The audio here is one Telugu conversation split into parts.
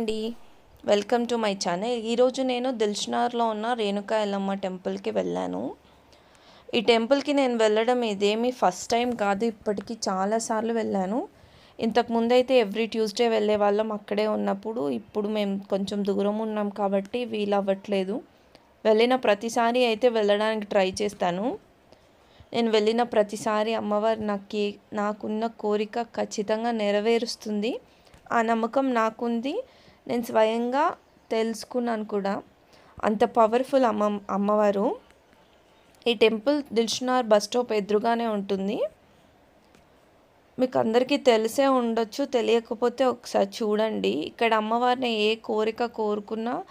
అండి. వెల్కమ్ టు మై ఛానల్ ఈరోజు నేను దిల్షనార్లో ఉన్న రేణుకా ఎల్లమ్మ టెంపుల్కి వెళ్ళాను. ఈ టెంపుల్కి నేను వెళ్ళడం ఇదేమి ఫస్ట్ టైం కాదు ఇప్పటికీ చాలాసార్లు వెళ్ళాను. ఇంతకు ముందు అయితే ఎవ్రీ ట్యూస్డే వెళ్ళే వాళ్ళం అక్కడే ఉన్నప్పుడు ఇప్పుడు మేము కొంచెం దూరం ఉన్నాం కాబట్టి వీలు అవ్వట్లేదు వెళ్ళిన ప్రతిసారి అయితే వెళ్ళడానికి ట్రై చేస్తాను. నేను వెళ్ళిన ప్రతిసారి అమ్మవారు నాకు నాకున్న కోరిక ఖచ్చితంగా నెరవేరుస్తుంది. ఆ నమ్మకం నాకుంది. నేను స్వయంగా తెలుసుకున్నాను కూడా. అంత పవర్ఫుల్ అమ్మ అమ్మవారు. ఈ టెంపుల్ దిల్షునార్ బస్ స్టాప్ ఎదురుగానే ఉంటుంది. మీకు అందరికీ తెలిసే ఉండొచ్చు తెలియకపోతే ఒకసారి చూడండి. ఇక్కడ అమ్మవారిని ఏ కోరిక కోరుకున్నా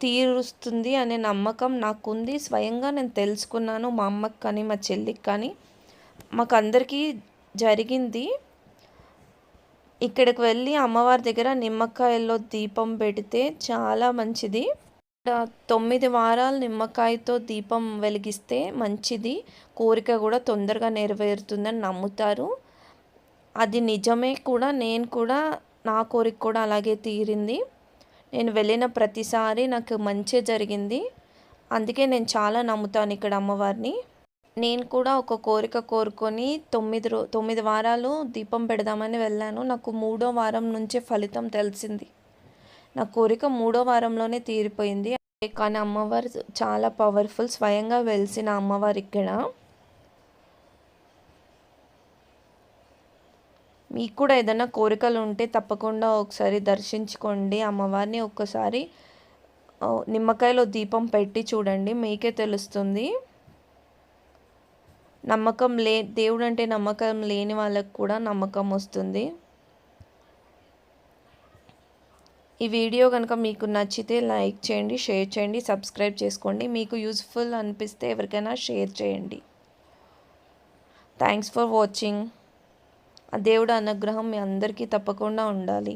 తీరుస్తుంది అనే నమ్మకం నాకుంది. స్వయంగా నేను తెలుసుకున్నాను మా అమ్మకి కానీ మా చెల్లికి కానీ. మాకు అందరికీ జరిగింది. ఇక్కడికి వెళ్ళి అమ్మవారి దగ్గర నిమ్మకాయల్లో దీపం పెడితే చాలా మంచిది. తొమ్మిది వారాలు నిమ్మకాయతో దీపం వెలిగిస్తే మంచిది. కోరిక కూడా తొందరగా నెరవేరుతుందని నమ్ముతారు. అది నిజమే కూడా నేను కూడా నా కోరిక కూడా అలాగే తీరింది. నేను వెళ్ళిన ప్రతిసారి నాకు మంచి జరిగింది. అందుకే నేను చాలా నమ్ముతాను ఇక్కడ అమ్మవారిని. నేను కూడా ఒక కోరిక కోరుకొని తొమ్మిది రో తొమ్మిది వారాలు దీపం పెడదామని వెళ్ళాను. నాకు మూడో వారం నుంచే ఫలితం తెలిసింది. నా కోరిక మూడో వారంలోనే తీరిపోయింది. కానీ అమ్మవారు చాలా పవర్ఫుల్ స్వయంగా వెలిసిన అమ్మవారు ఇక్కడ. మీకు కూడా ఏదైనా కోరికలు ఉంటే తప్పకుండా ఒకసారి దర్శించుకోండి. అమ్మవారిని ఒక్కసారి నిమ్మకాయలో దీపం పెట్టి చూడండి. మీకే తెలుస్తుంది. నమ్మకం లే దేవుడు అంటే నమ్మకం లేని వాళ్ళకు కూడా నమ్మకం వస్తుంది. ఈ వీడియో కనుక మీకు నచ్చితే లైక్ చేయండి షేర్ చేయండి సబ్స్క్రైబ్ చేసుకోండి. మీకు యూస్ఫుల్ అనిపిస్తే ఎవరికైనా షేర్ చేయండి. థ్యాంక్స్ ఫర్ వాచింగ్ ఆ దేవుడు అనుగ్రహం మీ అందరికీ తప్పకుండా ఉండాలి.